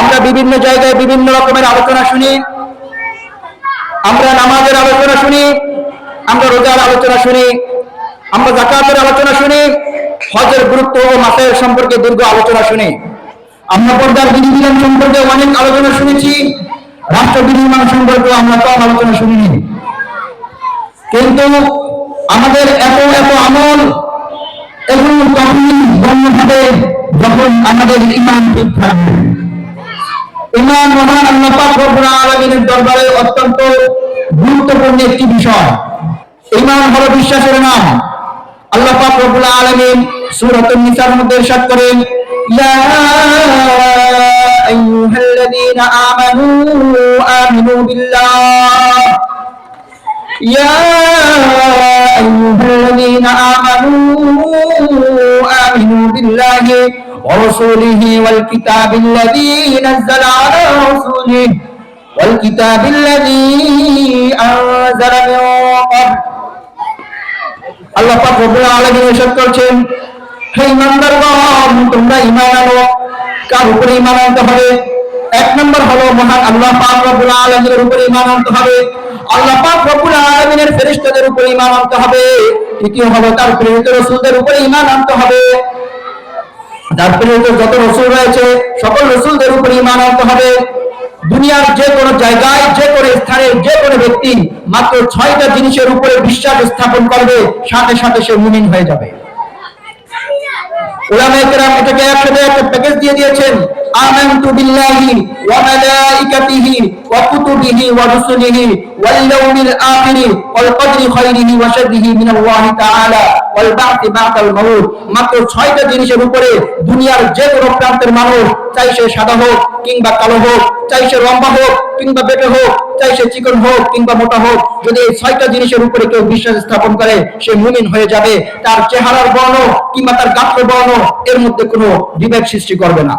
আমরা বিভিন্ন জায়গায় বিভিন্ন রকমের আলোচনা শুনি। আমরা নামাজের আলোচনা শুনি, আমরা রোজার আলোচনা শুনি, আমরা জাকাতের আলোচনা শুনি, হজের গুরুত্ব ও মাসের সম্পর্কে দীর্ঘ আলোচনা শুনি। আমরা পর্দার বিধিবিধান সম্পর্কে অনেক আলোচনা শুনেছি, রাষ্ট্র বিনির্মাণ সম্পর্কে আমরা কম আলোচনা শুনিনি। কিন্তু আমাদের এত এত আমল এগুলো তখনই হবে যখন আমাদের ইমান ঠিক থাকবে ইমান রহমান আল্লাহ রব্বুল আলামিনের দরবারে অত্যন্ত গুরুত্বপূর্ণ একটি বিষয়। ইমান হলো বিশ্বাসের নাম। আল্লাহ পাক রব্বুল আলামিন সূরাতুন নিসার মধ্যে ارشاد করেন, ইয়া আইয়ুহাল্লাযীনা আমানু আমিনু বিল্লাহ। ইয়া আইয়ুহাল্লাযীনা আমানু আমিনু বিল্লাহি। ورسوله والكتاب الذي نزل على رسوله والكتاب الذي أنزل من قبل আল্লাহ পাক রব্বুল আলামিন ইরশাদ করছেন হে ইমানদারগণ তোমরা ঈমান আনো কার উপরে ঈমান আনতে হবে এক নম্বর হলো মহান আল্লাহ পাক রব্বুল আলামিনের উপরে ঈমান আনতে হবে আল্লাহ পাক রব্বুল আলামিনের ফেরেশতাদের উপরে ঈমান আনতে হবে তৃতীয় হলো তার প্রেরিত রাসূলদের উপরে ঈমান আনতে হবে তার প্রেরিত যত রসুল রয়েছে, সকল রসুলদের উপর ইমান আনতে হবে। দুনিয়ার যে কোনো জায়গায়, যে কোনো স্থানে, যে কোনো ব্যক্তি মাত্র ছয়টা জিনিসের উপরে বিশ্বাস স্থাপন করবে, সাথে সাথে সে মুমিন হয়ে যাবে। উলামায়ে এটাকে একসাথে একটা প্যাকেজ দিয়ে দিয়েছেন। আমানতু বিল্লাহি ওয়া মালাইকাতিহি ওয়া কুতুবিহি ওয়া রুসুলিহি ওয়াল ইয়াউমিল আখির ওয়াল কদরি খাইরিহি ওয়া শাররিহি মিনাল্লাহি তাআলা। ওয়াল বা'দাল মাউত। মাত্র ছয়টা জিনিসের উপরে দুনিয়ার যে কোনো প্রান্তের মানুষ চাই সে সাদা হোক কিংবা কালো হোক, চাই সে লম্বা হোক কিংবা বেটে হোক, চাই সে চিকন হোক কিংবা মোটা হোক। যদি এই ছয়টা জিনিসের উপরে কেউ বিশ্বাস স্থাপন করে, সে মুমিন হয়ে যাবে। তার চেহারার বর্ণ কিংবা তার গাত্র বর্ণ এর মধ্যে কোনো বিবেক সৃষ্টি করবে না।